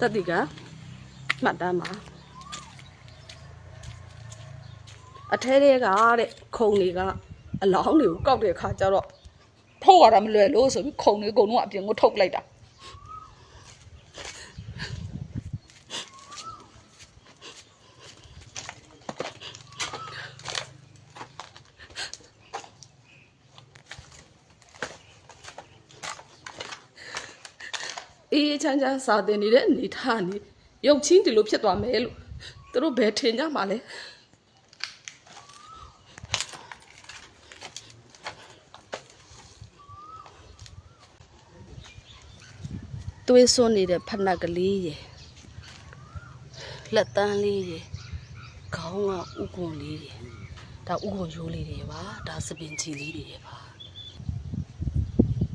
တက်တီကမှတ်တမ်းပါအထဲထဲကတဲ့ခုံတွေကအလောင်းတွေကိုကောက်တဲ့အခါကျတော့ထုတ်ရတာမလွယ်လို့ဆိုပြီးခုံတွေအကုန်လုံးအပြင်ကိုထုတ်လိုက်တာ အေးချမ်းချမ်းစာတင်နေတဲ့အနေထားနေရုပ်ချင်းဒီလိုဖြစ်သွားမယ်လို့သူတို့ဘယ်ထင်ကြမှာလဲသွေးစွန်းနေတဲ့ဖက်နှက်ကလေးရယ်လက်တန်းလေးရယ်ခေါင်းကဥကွန်လေးရယ်ဒါဥကွန်ရိုးလေးတွေပါဒါစပင်ချီလေးတွေပါ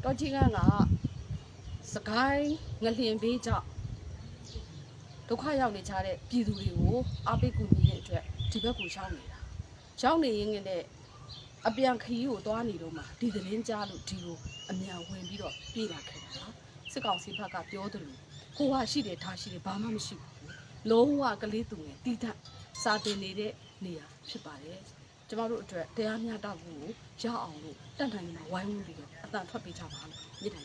တော့ကြီးကက စကိုင်းငလျင်ဘေးကြောင့်ဒုက္ခရောက်နေကြတဲ့ပြည်သူတွေကိုအားပေးကူညီတဲ့အတွက်ဒီဘက်ကိုရောက်နေတာရောက်နေရင်လည်းအပြန်ခရီးကိုသွားနေတော့မှဒီသတင်းကြားလို့ဒီကိုအမြန်ဝင်ပြီးတော့ပြေးလာခဲ့တာလားစစ်ကောင်စီဘက်ကပြောတယ်လို့ဟိုဟာရှိတယ်ထားရှိတယ်ဘာမှမရှိဘူးလုံးဝကလေးသူငယ်တီးတတ်စာတင်နေတဲ့နေရာဖြစ်ပါတယ်ကျမတို့အတွက်တရားမျှတဖို့ကိုရအောင်လို့တတ်နိုင်မှာဝိုင်းဝန်းပြီးတော့အတန်ထွက်ပေးကြပါလို့မြစ်တယ်လက်ခံ